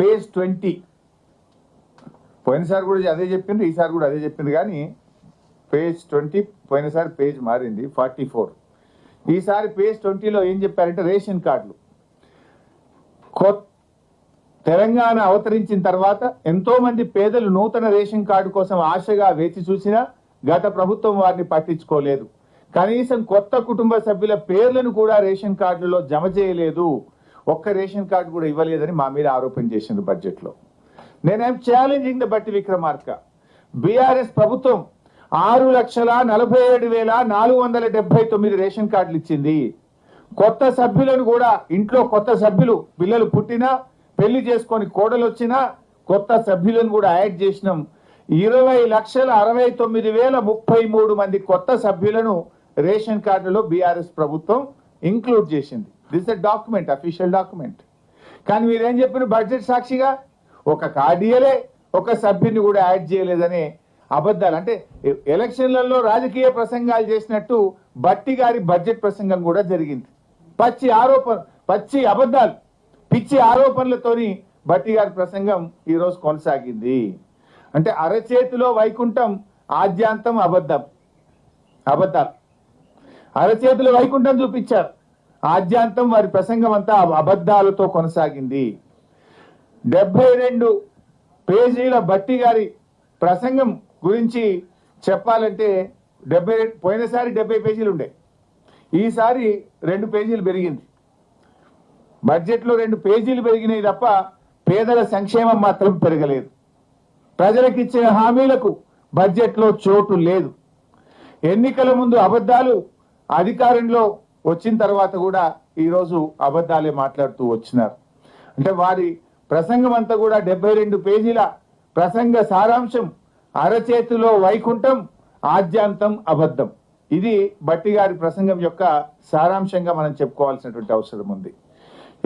Page twenty. పోయినసారి కూడా అదే చెప్పిండ్రు ఈసారి కూడా అదే చెప్పిండ్రు కానీ పేజ్ ట్వంటీ పోయినసారి పేజ్ మారింది ఫార్టీ ఫోర్. ఈసారి పేజ్ ట్వంటీలో ఏం చెప్పారంటే రేషన్ కార్డులు. కొత్త తెలంగాణ అవతరించిన తర్వాత ఎంతోమంది పేదలు నూతన రేషన్ కార్డు కోసం ఆశగా వేచి చూసినా గత ప్రభుత్వం వారిని పట్టించుకోలేదు. కనీసం కొత్త కుటుంబ సభ్యుల పేర్లను కూడా రేషన్ కార్డులలో జమ చేయలేదు. ఒక్క రేషన్ కార్డు కూడా ఇవ్వలేదని మా మీద ఆరోపణ చేసింది బడ్జెట్లో. నేనేం ఛాలెంజింగ్ ద బట్టి విక్రమార్క? బీఆర్ఎస్ ప్రభుత్వం ఆరు లక్షల నలభై ఏడు వేల నాలుగు వందల డెబ్బై తొమ్మిది రేషన్ కార్డులు ఇచ్చింది. కొత్త సభ్యులను కూడా ఇంట్లో కొత్త సభ్యులు పిల్లలు పుట్టినా పెళ్ళి చేసుకొని కోడలు వచ్చినా కొత్త సభ్యులను కూడా యాడ్ చేసినాం. ఇరవై లక్షల అరవై తొమ్మిది వేల ముప్పై మూడు మంది కొత్త సభ్యులను రేషన్ కార్డులో బీఆర్ఎస్ ప్రభుత్వం ఇంక్లూడ్ చేసింది. This a document official document కానీ మీరేం చెప్పిన బడ్జెట్ సాక్షిగా ఒక కార్డియలే ఒక సభ్యుని కూడా యాడ్ చేయలేదనే అబద్ధాలు. అంటే ఎలక్షన్లలో రాజకీయ ప్రసంగాలు చేసినట్టు బట్టి గారి బడ్జెట్ ప్రసంగం కూడా జరిగింది. పచ్చి ఆరోపణ పచ్చి అబద్ధాలు పిచ్చి ఆరోపణలతోని బట్టి గారి ప్రసంగం ఈరోజు కొనసాగింది. అంటే అరచేతిలో వైకుంఠం ఆద్యాంతం అబద్ధం. అబద్ధాలు. అరచేతిలో వైకుంఠం చూపించారు. ఆద్యాంతం వారి ప్రసంగం అంతా అబద్ధాలతో కొనసాగింది. డెబ్బై రెండు పేజీల బట్టి గారి ప్రసంగం గురించి చెప్పాలంటే డెబ్బై పోయినసారి డెబ్బై పేజీలు ఉండే ఈసారి రెండు పేజీలు పెరిగింది. బడ్జెట్లో రెండు పేజీలు పెరిగినాయి తప్ప పేదల సంక్షేమం మాత్రం పెరగలేదు. ప్రజలకు ఇచ్చిన హామీలకు బడ్జెట్లో చోటు లేదు. ఎన్నికల ముందు అబద్ధాలు అధికారంలో వచ్చిన తర్వాత కూడా ఈరోజు అబద్ధాలే మాట్లాడుతూ వచ్చినారు. అంటే వారి ప్రసంగం అంతా కూడా డెబ్బై రెండు పేజీల ప్రసంగ సారాంశం అరచేతిలో వైకుంఠం ఆద్యాంతం అబద్ధం. ఇది బట్టి గారి ప్రసంగం యొక్క సారాంశంగా మనం చెప్పుకోవాల్సినటువంటి అవసరం ఉంది.